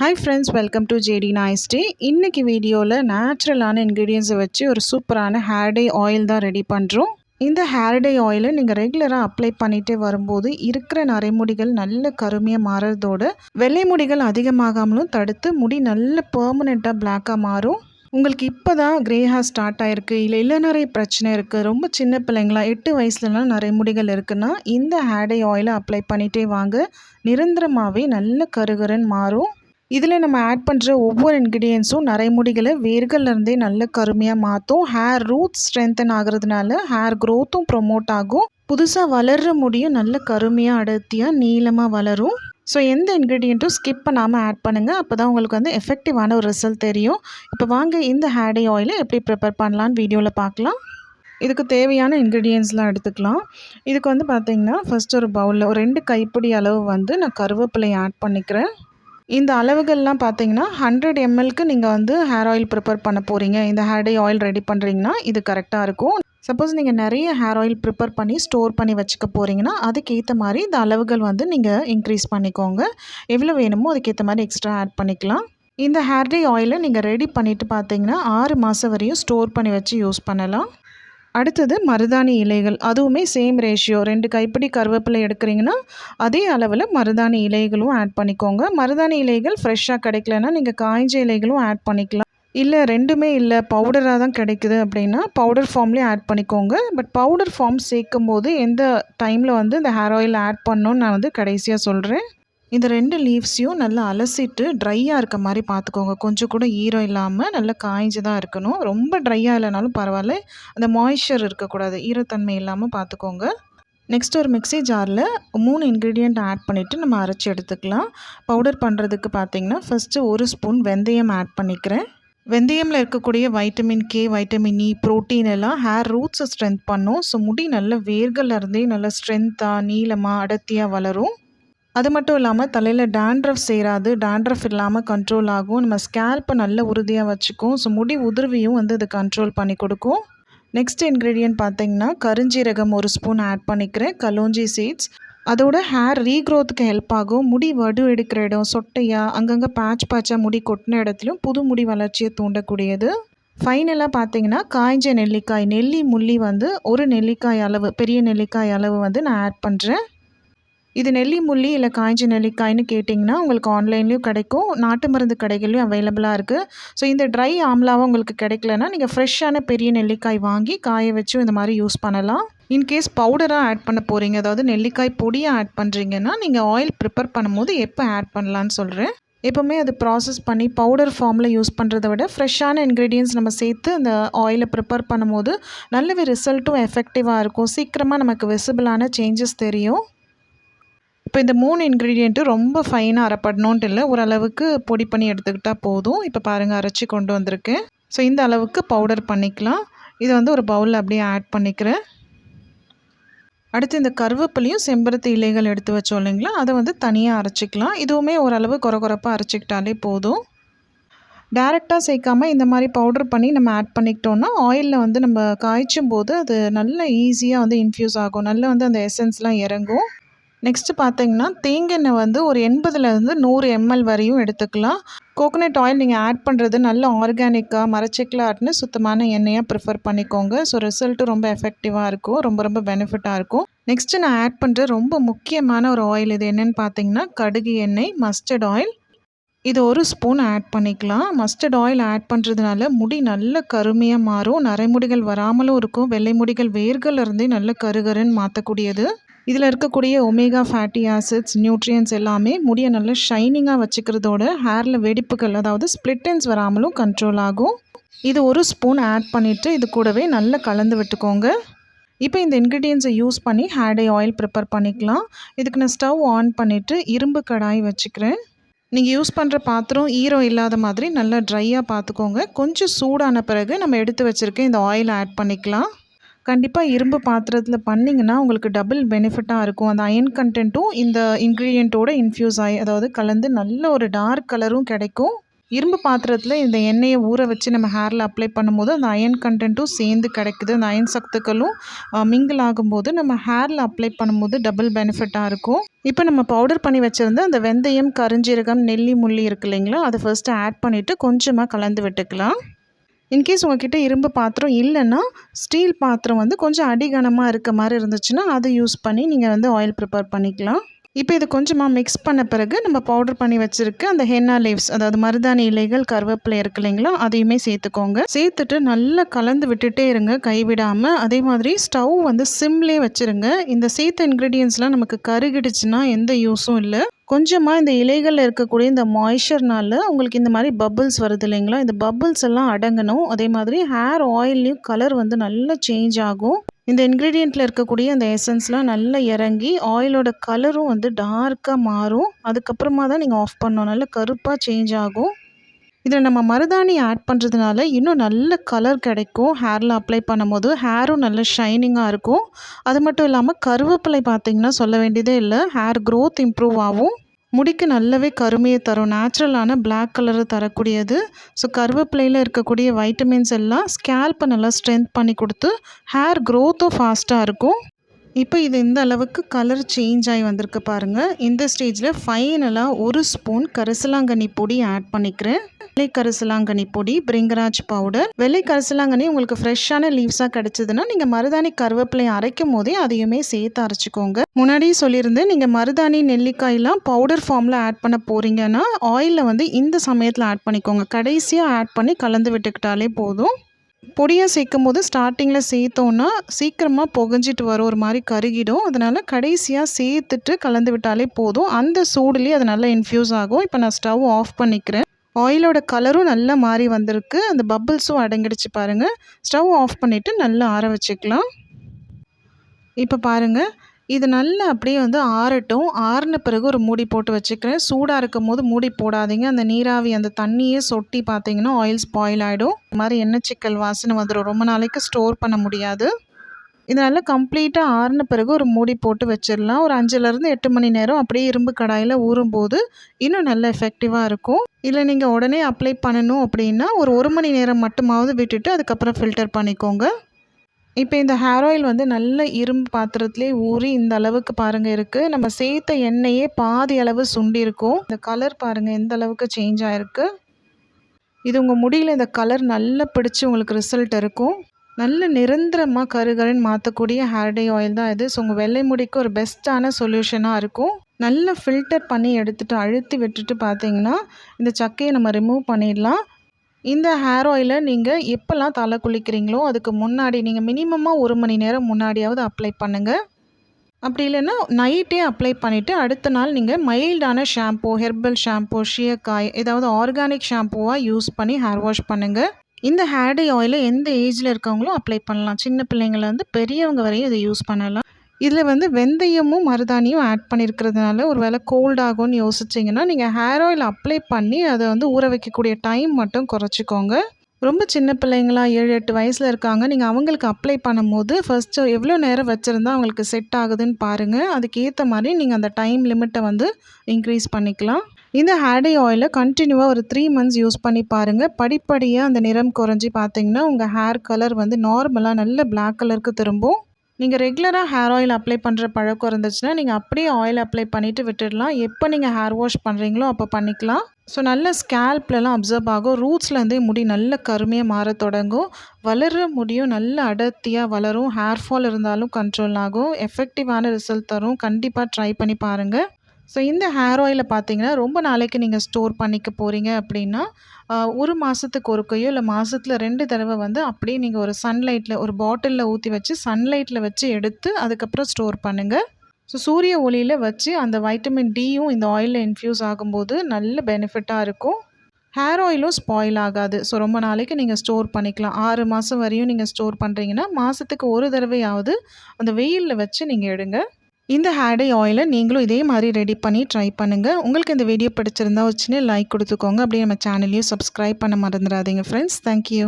Hi friends welcome to JD நாய்ஸ்டே இன்றைக்கி வீடியோவில் நேச்சுரலான இன்க்ரீடியன்ஸை வச்சு ஒரு சூப்பரான ஹேர் டே ஆயில் தான் ரெடி பண்ணுறோம் இந்த ஹேர் டே ஆயிலை நீங்கள் ரெகுலராக அப்ளை பண்ணிகிட்டே வரும்போது இருக்கிற நரைமுடிகள் நல்ல கருமையாக மாறுறதோட வெள்ளை முடிகள் அதிகமாகாமலும் தடுத்து முடி நல்ல பெர்மனெண்ட்டாக பிளாக்காக மாறும். உங்களுக்கு இப்போ தான் கிரே ஹேர் ஸ்டார்ட் ஆகிருக்கு இல்லை இளநரை பிரச்சனை இருக்குது ரொம்ப சின்ன பிள்ளைங்களா எட்டு வயசுலலாம் நிறைய முடிகள் இருக்குன்னா இந்த ஹேர்டே ஆயிலை அப்ளை பண்ணிகிட்டே வாங்க. நிரந்தரமாகவே நல்ல கருகரன் மாறும். இதில் நம்ம ஆட் பண்ணுற ஒவ்வொரு இன்க்ரீடியன்ஸும் நரைமுடிகளை வேர்கள்லேருந்தே நல்ல கருமையாக மாற்றும் ஹேர் ரூட் ஸ்ட்ரென்தன் ஆகிறதுனால ஹேர் க்ரோத்தும் ப்ரொமோட் ஆகும். புதுசாக வளர்கிற முடியும் நல்ல கருமையாக அடர்த்தியாக நீளமாக வளரும். ஸோ எந்த இன்க்ரீடியண்ட்டும் ஸ்கிப் பண்ணாமல் ஆட் பண்ணுங்கள் அப்போ தான் உங்களுக்கு வந்து எஃபெக்டிவான ஒரு ரிசல்ட் தெரியும். இப்போ வாங்க இந்த ஹேடை ஆயிலை எப்படி ப்ரிப்பேர் பண்ணலான்னு வீடியோவில் பார்க்கலாம். இதுக்கு தேவையான இன்க்ரீடியன்ஸ்லாம் எடுத்துக்கலாம். இதுக்கு வந்து பார்த்திங்கன்னா ஃபஸ்ட் ஒரு பவுலில் ஒரு ரெண்டு கைப்பிடி அளவு வந்து நான் கருவேப்பிலை ஆட் பண்ணிக்கிறேன். இந்த அளவுகள்லாம் பார்த்தீங்கன்னா ஹண்ட்ரட் எம்எல்க்கு நீங்கள் வந்து ஹேர் ஆயில் ப்ரிப்பேர் பண்ண போகிறீங்க இந்த ஹேர் டே ஆயில் ரெடி பண்ணுறீங்கன்னா இது கரெக்டாக இருக்கும். சப்போஸ் நீங்கள் நிறைய ஹேர் ஆயில் ப்ரிப்பேர் பண்ணி ஸ்டோர் பண்ணி வச்சுக்க போகிறீங்கன்னா அதுக்கேற்ற மாதிரி இந்த அளவுகள் வந்து நீங்கள் இன்க்ரீஸ் பண்ணிக்கோங்க. எவ்வளோ வேணுமோ அதுக்கேற்ற மாதிரி எக்ஸ்ட்ரா ஆட் பண்ணிக்கலாம். இந்த ஹேர் டே ஆயிலை நீங்கள் ரெடி பண்ணிவிட்டு பார்த்தீங்கன்னா ஆறு மாதம் வரையும் ஸ்டோர் பண்ணி வச்சு யூஸ் பண்ணலாம். அடுத்தது மருதாணி இலைகள். அதுவுமே சேம் ரேஷியோ ரெண்டு கைப்பிடி கருவேப்பிலை எடுக்கிறீங்கன்னா அதே அளவில் மருதாணி இலைகளும் ஆட் பண்ணிக்கோங்க. மருதாணி இலைகள் ஃப்ரெஷ்ஷாக கிடைக்கலன்னா நீங்கள் காய்ஞ்ச இலைகளும் ஆட் பண்ணிக்கலாம். இல்லை ரெண்டுமே இல்லை பவுடராக தான் கிடைக்குது அப்படின்னா பவுடர் ஃபார்ம்லேயே ஆட் பண்ணிக்கோங்க. பட் பவுடர் ஃபார்ம் சேர்க்கும் போது எந்த டைமில் வந்து இந்த ஹேர் ஆயில் ஆட் பண்ணணும்னு நான் வந்து கடைசியாக சொல்கிறேன் இந்த ரெண்டு லீவ்ஸையும் நல்லா அலசிட்டு ட்ரையாக இருக்க மாதிரி பார்த்துக்கோங்க. கொஞ்சம் கூட ஈரம் இல்லாமல் நல்லா காய்ஞ்சு தான் இருக்கணும். ரொம்ப ட்ரையாக இல்லைனாலும் பரவாயில்ல. அந்த மாய்ஸ்சர் இருக்கக்கூடாது. ஈரத்தன்மை இல்லாமல் பார்த்துக்கோங்க. நெக்ஸ்ட் ஒரு மிக்சி ஜாரில் மூணு இன்க்ரீடியண்ட் ஆட் பண்ணிவிட்டு நம்ம அரைச்சி எடுத்துக்கலாம். பவுடர் பண்ணுறதுக்கு பார்த்திங்கன்னா ஃபஸ்ட்டு ஒரு ஸ்பூன் வெந்தயம் ஆட் பண்ணிக்கிறேன். வெந்தயமில் இருக்கக்கூடிய vitamin K vitamin E protein எல்லாம் ஹேர் ரூட்ஸை ஸ்ட்ரென்த் பண்ணும். ஸோ முடி நல்ல வேர்கள்லேருந்தே நல்லா ஸ்ட்ரென்த்தாக நீளமாக அடர்த்தியாக வளரும். அது மட்டும் இல்லாமல் தலையில் டேண்ட்ரஃப் சேராது டேண்ட்ரஃப் இல்லாமல் கண்ட்ரோல் ஆகும். நம்ம ஸ்கேல்ப்பை நல்ல உறுதியாக வச்சுக்கும். ஸோ முடி உதிர்வியும் வந்து இது கண்ட்ரோல் பண்ணி கொடுக்கும். நெக்ஸ்ட் இன்க்ரீடியன்ட் பார்த்தீங்கன்னா கருஞ்சீரகம் ஒரு ஸ்பூன் ஆட் பண்ணிக்கிறேன். கலோஞ்சி சீட்ஸ் அதோட ஹேர் ரீக்ரோத்துக்கு ஹெல்ப் ஆகும். முடி வடு எடுக்கிற இடம் சொட்டையாக அங்கங்கே பேட்ச் பேட்சாக முடி கொட்டின இடத்துலையும் புது முடி வளர்ச்சியை தூண்டக்கூடியது. ஃபைனலாக பார்த்தீங்கன்னா காய்ஞ்ச நெல்லிக்காய் நெல்லி முள்ளி வந்து ஒரு நெல்லிக்காய் அளவு பெரிய நெல்லிக்காய் அளவு வந்து நான் ஆட் பண்ணுறேன் இது நெல்லி முள்ளி இல்லை காய்ஞ்ச நெல்லிக்காய்னு கேட்டிங்கன்னா உங்களுக்கு ஆன்லைன்லேயும் கிடைக்கும். நாட்டு மருந்து கடைகள்லையும் அவைலபிளாக இருக்குது ஸோ இந்த ட்ரை ஆம்லாவும் உங்களுக்கு கிடைக்கலன்னா நீங்கள் ஃப்ரெஷ்ஷான பெரிய நெல்லிக்காய் வாங்கி காய வச்சும் இந்த மாதிரி யூஸ் பண்ணலாம். இன்கேஸ் பவுடராக ஆட் பண்ண போகிறீங்க அதாவது நெல்லிக்காய் பொடியாக ஆட் பண்ணுறீங்கன்னா நீங்கள் ஆயில் ப்ரிப்பேர் பண்ணும்போது எப்போ ஆட் பண்ணலான்னு சொல்கிறேன் எப்போவுமே அது ப்ராசஸ் பண்ணி பவுடர் ஃபார்மில் யூஸ் பண்ணுறத விட ஃப்ரெஷ்ஷான இன்க்ரீடியன்ஸ் நம்ம சேர்த்து அந்த ஆயிலை ப்ரிப்பேர் பண்ணும்போது நல்லவே ரிசல்ட்டும் எஃபெக்டிவாக இருக்கும். சீக்கிரமாக நமக்கு விசிபிளான சேஞ்சஸ் தெரியும். இப்போ இந்த மூணு இன்க்ரீடியண்ட்டும் ரொம்ப ஃபைனாக அரைப்படணுன்ட்டு இல்லை. ஓரளவுக்கு பொடி பண்ணி எடுத்துக்கிட்டால் போதும். இப்போ பாருங்கள் அரைச்சி கொண்டு வந்திருக்கேன். ஸோ இந்த அளவுக்கு பவுடர் பண்ணிக்கலாம். இதை வந்து ஒரு பவுலில் அப்படியே ஆட் பண்ணிக்கிறேன். அடுத்து இந்த கருவேப்பிலையும் செம்பருத்தி இலைகள் எடுத்து வச்சோம் இல்லைங்களா? அதை வந்து தனியாக அரைச்சிக்கலாம். இதுவுமே ஓரளவு குறகுறப்பாக அரைச்சிக்கிட்டாலே போதும். டேரெக்டாக சேர்க்காமல் இந்த மாதிரி பவுடர் பண்ணி நம்ம ஆட் பண்ணிக்கிட்டோன்னா ஆயிலில் வந்து நம்ம காய்ச்சும் போது அது நல்ல ஈஸியாக வந்து இன்ஃப்யூஸ் ஆகும். நல்லா வந்து அந்த எசன்ஸ்லாம் இறங்கும். நெக்ஸ்ட்டு பார்த்தீங்கன்னா தேங்காய் வந்து ஒரு எண்பதுலேருந்து நூறு எம்எல் வரையும் எடுத்துக்கலாம். கோகோனட் ஆயில் நீங்கள் ஆட் பண்ணுறது நல்ல ஆர்கானிக்காக மரச்செக்கில் ஆட்னு சுத்தமான எண்ணெயாக ப்ரிஃபர் பண்ணிக்கோங்க. ஸோ ரிசல்ட்டும் ரொம்ப எஃபெக்டிவாக இருக்கும். ரொம்ப ரொம்ப பெனிஃபிட்டாக இருக்கும். நெக்ஸ்ட்டு நான் ஆட் பண்ணுற ரொம்ப முக்கியமான ஒரு ஆயில் இது என்னென்னு பார்த்தீங்கன்னா கடுகு எண்ணெய் மஸ்டர்ட் ஆயில் இது ஒரு ஸ்பூன் ஆட் பண்ணிக்கலாம். மஸ்டர்ட் ஆயில் ஆட் பண்ணுறதுனால முடி நல்ல கருமையாக மாறும். நரைமுடிகள் வராமலும் இருக்கும். வெள்ளை முடிகள் வேர்கள் இருந்தே நல்ல கருகருன்னு மாற்றக்கூடியது இதில் இருக்கக்கூடிய ஒமேகா ஃபேட்டி ஆசிட்ஸ் நியூட்ரியன்ஸ் எல்லாமே முடியை நல்லா ஷைனிங்காக வச்சுக்கிறதோட ஹேரில் வெடிப்புகள் அதாவது ஸ்ப்ளிட்டன்ஸ் வராமலும் கண்ட்ரோல் ஆகும். இது ஒரு ஸ்பூன் ஆட் பண்ணிவிட்டு இது கூடவே நல்லா கலந்து விட்டுக்கோங்க. இப்போ இந்த இன்க்ரீடியன்ஸை யூஸ் பண்ணி ஹேடை ஆயில் ப்ரிப்பேர் பண்ணிக்கலாம். இதுக்கு நான் ஸ்டவ் ஆன் பண்ணிவிட்டு இரும்பு கடாய் வச்சுக்கிறேன். நீங்கள் யூஸ் பண்ணுற பாத்திரம் ஈரம் இல்லாத மாதிரி நல்லா ட்ரையாக பார்த்துக்கோங்க. கொஞ்சம் சூடான பிறகு நம்ம எடுத்து வச்சுருக்க இந்த ஆயில் ஆட் பண்ணிக்கலாம். கண்டிப்பாக இரும்பு பாத்திரத்தில் பண்ணிங்கன்னா உங்களுக்கு டபுள் பெனிஃபிட்டாக இருக்கும். அந்த அயன் கண்டென்ட்டும் இந்த இன்க்ரீடியண்ட்டோட இன்ஃப்யூஸ் ஆகி அதாவது கலந்து நல்ல ஒரு டார்க் கலரும் கிடைக்கும். இரும்பு பாத்திரத்தில் இந்த எண்ணெயை ஊற வச்சு நம்ம ஹேரில் அப்ளை பண்ணும்போது அந்த அயன் கண்டென்ட்டும் சேர்ந்து கிடைக்குது. அந்த அயன் சத்துக்களும் மிங்கிள் ஆகும்போது நம்ம ஹேரில் அப்ளை பண்ணும்போது டபுள் பெனிஃபிட்டாக இருக்கும். இப்போ நம்ம பவுடர் பண்ணி வச்சுருந்த அந்த வெந்தயம் கருஞ்சீரகம் நெல்லி முள்ளி இருக்கு இல்லைங்களா? அதை ஃபர்ஸ்ட்டு ஆட் பண்ணிவிட்டு கொஞ்சமாக கலந்து விட்டுக்கலாம். இன்கேஸ் உங்ககிட்ட இரும்பு பாத்திரம் இல்லைன்னா ஸ்டீல் பாத்திரம் வந்து கொஞ்சம் அடிகனமாக இருக்க மாதிரி இருந்துச்சுன்னா அதை யூஸ் பண்ணி நீங்கள் வந்து ஆயில் ப்ரிப்பேர் பண்ணிக்கலாம். இப்போ இது கொஞ்சமாக மிக்ஸ் பண்ண பிறகு நம்ம பவுடர் பண்ணி வச்சுருக்க அந்த ஹென்னா லீவ்ஸ் அதாவது மருதாணி இலைகள் கருவேப்பிலை இருக்கு இல்லைங்களா அதையுமே சேர்த்துக்கோங்க. சேர்த்துட்டு நல்லா கலந்து விட்டுட்டே இருங்க கைவிடாமல் அதே மாதிரி ஸ்டவ் வந்து சிம்லேயே வச்சுருங்க. இந்த சேர்த்த இன்க்ரீடியன்ஸ்லாம் நமக்கு கருகிடுச்சுன்னா எந்த யூஸும் இல்லை. கொஞ்சமாக இந்த இலைகளில் இருக்கக்கூடிய இந்த மாய்ச்சர்னால உங்களுக்கு இந்த மாதிரி பப்புள்ஸ் வருது இல்லைங்களா? இந்த பப்புள்ஸ் எல்லாம் அடங்கணும். அதே மாதிரி ஹேர் ஆயில்லையும் கலர் வந்து நல்லா சேஞ்ச் ஆகும். இந்த இன்க்ரீடியண்ட்டில் இருக்கக்கூடிய அந்த எசன்ஸ்லாம் நல்லா இறங்கி ஆயிலோட கலரும் வந்து டார்க்காக மாறும். அதுக்கப்புறமா தான் நீங்கள் ஆஃப் பண்ணணும். நல்லா கருப்பாக சேஞ்ச் ஆகும். இதில் நம்ம மருதாணி ஆட் பண்ணுறதுனால இன்னும் நல்ல கலர் கிடைக்கும். ஹேரில் அப்ளை பண்ணும்போது ஹேரும் நல்ல ஷைனிங்காக இருக்கும். அது மட்டும் இல்லாமல் கருவேப்பிலை பார்த்திங்கன்னா சொல்ல வேண்டியதே இல்லை. ஹேர் க்ரோத் இம்ப்ரூவ் ஆகும். முடிக்கு நல்லாவே கருமையை தரும். நேச்சுரலான பிளாக் கலரை தரக்கூடியது. ஸோ கருவேப்பிலையில் இருக்கக்கூடிய வைட்டமின்ஸ் எல்லாம் ஸ்கேல்ப்பை நல்லா ஸ்ட்ரென்த் பண்ணி கொடுத்து ஹேர் க்ரோத்தும் ஃபாஸ்ட்டாக இருக்கும். இப்போ இது இந்த அளவுக்கு கலர் சேஞ்ச் ஆகி வந்திருக்கு பாருங்கள் இந்த ஸ்டேஜில் ஃபைனலாக ஒரு ஸ்பூன் கரிசலாங்கண்ணி பொடி ஆட் பண்ணிக்கிறேன். வெள்ளை கரிசலாங்கண்ணி பொடி பிரிங்கராஜ் பவுடர் வெள்ளை கரிசலாங்கண்ணி உங்களுக்கு ஃப்ரெஷ்ஷான லீவ்ஸாக கிடச்சிதுன்னா நீங்கள் மருதாணி கருவேப்பிலை அரைக்கும் போதே அதையுமே சேர்த்து அரைச்சிக்கோங்க. முன்னாடியே சொல்லியிருந்தேன் நீங்கள் மருதாணி நெல்லிக்காயெலாம் பவுடர் ஃபார்மில் ஆட் பண்ண போகிறீங்கன்னா ஆயிலில் வந்து இந்த சமயத்தில் ஆட் பண்ணிக்கோங்க. கடைசியாக ஆட் பண்ணி கலந்து விட்டுக்கிட்டாலே போதும். பொடியாக சேர்க்கும் போது ஸ்டார்டிங்கில் சேர்த்தோன்னா சீக்கிரமாக புகஞ்சிட்டு வரும் ஒரு மாதிரி கருகிடும். அதனால் கடைசியாக சேர்த்துட்டு கலந்து விட்டாலே போதும். அந்த சூடுலேயே அது நல்லா இன்ஃப்யூஸ் ஆகும். இப்போ நான் ஸ்டவ் ஆஃப் பண்ணிக்கிறேன். ஆயிலோட கலரும் நல்லா மாறி வந்திருக்கு. அந்த பப்பிள்ஸும் அடங்கிடுச்சு பாருங்கள் ஸ்டவ் ஆஃப் பண்ணிவிட்டு நல்லா ஆற வச்சுக்கலாம். இப்போ பாருங்கள் இது நல்லா அப்படியே வந்து ஆறட்டும். ஆறின பிறகு ஒரு மூடி போட்டு வச்சுக்கிறேன். சூடாக இருக்கும் போது மூடி போடாதீங்க. அந்த நீராவி அந்த தண்ணியே சொட்டி பார்த்தீங்கன்னா ஆயில் ஸ்பாயில் ஆகிடும் இது மாதிரி எண்ணெய் சிக்கல் வாசனை வந்துடும் ரொம்ப நாளைக்கு ஸ்டோர் பண்ண முடியாது. இது நல்லா கம்ப்ளீட்டாக ஆறின பிறகு ஒரு மூடி போட்டு வச்சிடலாம். ஒரு அஞ்சுலேருந்து எட்டு மணி நேரம் அப்படியே இரும்பு கடாயில் ஊறும்போது இன்னும் நல்ல எஃபெக்டிவாக இருக்கும். இல்லை நீங்கள் உடனே அப்ளை பண்ணணும் அப்படின்னா ஒரு ஒரு மணி நேரம் மட்டுமாவது விட்டுட்டு அதுக்கப்புறம் ஃபில்டர் பண்ணிக்கோங்க. இப்போ இந்த ஹேர் ஆயில் வந்து நல்ல இரும்பு பாத்திரத்துலேயே ஊறி இந்த அளவுக்கு பாருங்கள் இருக்குது நம்ம சேர்த்த எண்ணெயே பாதி அளவு சுண்டிருக்கும் இந்த கலர் பாருங்கள் எந்த அளவுக்கு சேஞ்ச் ஆகிருக்கு இது உங்கள் முடியில் இந்த கலர் நல்லா பிடிச்சி உங்களுக்கு ரிசல்ட் இருக்கும். நல்ல நிரந்தரமாக கருகருன்னு மாற்றக்கூடிய ஹேர் டே ஆயில் தான் இது. ஸோ உங்கள் வெள்ளை முடிக்கு ஒரு பெஸ்ட்டான சொல்யூஷனாக இருக்கும். நல்லா ஃபில்டர் பண்ணி எடுத்துகிட்டு அழுத்தி விட்டுட்டு பார்த்தீங்கன்னா இந்த சக்கையை நம்ம ரிமூவ் பண்ணிடலாம். இந்த ஹேர் ஆயிலை நீங்கள் எப்போல்லாம் தலை குளிக்கிறீங்களோ அதுக்கு முன்னாடி நீங்கள் மினிமமாக ஒரு மணி நேரம் முன்னாடியாவது அப்ளை பண்ணுங்கள் அப்படி இல்லைன்னா நைட்டே அப்ளை பண்ணிவிட்டு அடுத்த நாள் நீங்கள் மைல்டான ஷாம்பூ ஹெர்பல் ஷாம்பூ ஷியக்காய் ஏதாவது ஆர்கானிக் ஷாம்பூவாக யூஸ் பண்ணி ஹேர் வாஷ் பண்ணுங்கள் இந்த ஹேர் டே ஆயிலை எந்த ஏஜில் இருக்கவங்களும் அப்ளை பண்ணலாம். சின்ன பிள்ளைங்கள்லேருந்து பெரியவங்க வரையும் இதை யூஸ் பண்ணலாம். இதில் வந்து வெந்தயமும் மருதாணியும் ஆட் பண்ணியிருக்கிறதுனால ஒரு வேளை கோல்ட் ஆகும்னு யோசிச்சிங்கன்னா நீங்கள் ஹேர் ஆயில் அப்ளை பண்ணி அதை வந்து ஊற வைக்கக்கூடிய டைம் மட்டும் குறைச்சிக்கோங்க. ரொம்ப சின்ன பிள்ளைங்களா ஏழு எட்டு வயசில் இருக்காங்க நீங்கள் அவங்களுக்கு அப்ளை பண்ணும்போது ஃபஸ்ட்டு எவ்வளோ நேரம் வச்சுருந்தா அவங்களுக்கு செட் ஆகுதுன்னு பாருங்கள் அதுக்கேற்ற மாதிரி நீங்கள் அந்த டைம் லிமிட்டை வந்து இன்க்ரீஸ் பண்ணிக்கலாம். இந்த ஹேடை ஆயிலை கண்டினியூவாக ஒரு த்ரீ மந்த்ஸ் யூஸ் பண்ணி பாருங்கள் படிப்படியாக அந்த நிறம் குறைஞ்சி பார்த்தீங்கன்னா உங்கள் ஹேர் கலர் வந்து நார்மலாக நல்ல பிளாக் கலருக்கு திரும்பும். நீங்கள் ரெகுலராக ஹேர் ஆயில் அப்ளை பண்ணுற பழக்கம் இருந்துச்சுன்னா நீங்கள் அப்படியே ஆயில் அப்ளை பண்ணிவிட்டு விட்டுடலாம். எப்போ நீங்கள் ஹேர் வாஷ் பண்ணுறீங்களோ அப்போ பண்ணிக்கலாம். ஸோ நல்ல ஸ்கேல்ப்லலாம் அப்சர்வ் ஆகும். ரூட்ஸ்லேருந்தே முடி நல்ல கருமையாக மாற தொடங்கும். வளர்கிற முடியும். நல்ல அடர்த்தியாக வளரும். ஹேர் ஃபால் இருந்தாலும் கண்ட்ரோல் ஆகும். எஃபெக்டிவான ரிசல்ட் தரும். கண்டிப்பாக ட்ரை பண்ணி பாருங்கள் ஸோ இந்த ஹேர் ஆயிலை பார்த்தீங்கன்னா ரொம்ப நாளைக்கு நீங்கள் ஸ்டோர் பண்ணிக்க போகிறீங்க அப்படின்னா ஒரு மாதத்துக்கு ஒருக்கையோ இல்லை மாதத்தில் ரெண்டு தடவை வந்து அப்படியே நீங்கள் ஒரு சன்லைட்டில் ஒரு பாட்டிலில் ஊற்றி வச்சு சன்லைட்டில் வச்சு எடுத்து அதுக்கப்புறம் ஸ்டோர் பண்ணுங்கள் ஸோ சூரிய ஒளியில் வச்சு அந்த வைட்டமின் டியும் இந்த ஆயிலில் இன்ஃப்யூஸ் ஆகும்போது நல்ல பெனிஃபிட்டாக இருக்கும். ஹேர் ஆயிலும் ஸ்பாயில் ஆகாது. ஸோ ரொம்ப நாளைக்கு நீங்கள் ஸ்டோர் பண்ணிக்கலாம். ஆறு மாதம் வரையும் நீங்கள் ஸ்டோர் பண்ணுறீங்கன்னா மாதத்துக்கு ஒரு தடவையாவது அந்த வெயிலில் வச்சு நீங்கள் எடுங்க. இந்த ஹேடை ஆயிலை நீங்களும் இதே மாதிரி ரெடி பண்ணி ட்ரை பண்ணுங்கள் உங்களுக்கு இந்த வீடியோ பிடிச்சிருந்தா ஒரு சின்ன லைக் கொடுத்துக்கோங்க. அப்படியே நம்ம சேனலையும் சப்ஸ்கிரைப் பண்ண மறந்துடாதீங்க ஃப்ரெண்ட்ஸ் தேங்க்யூ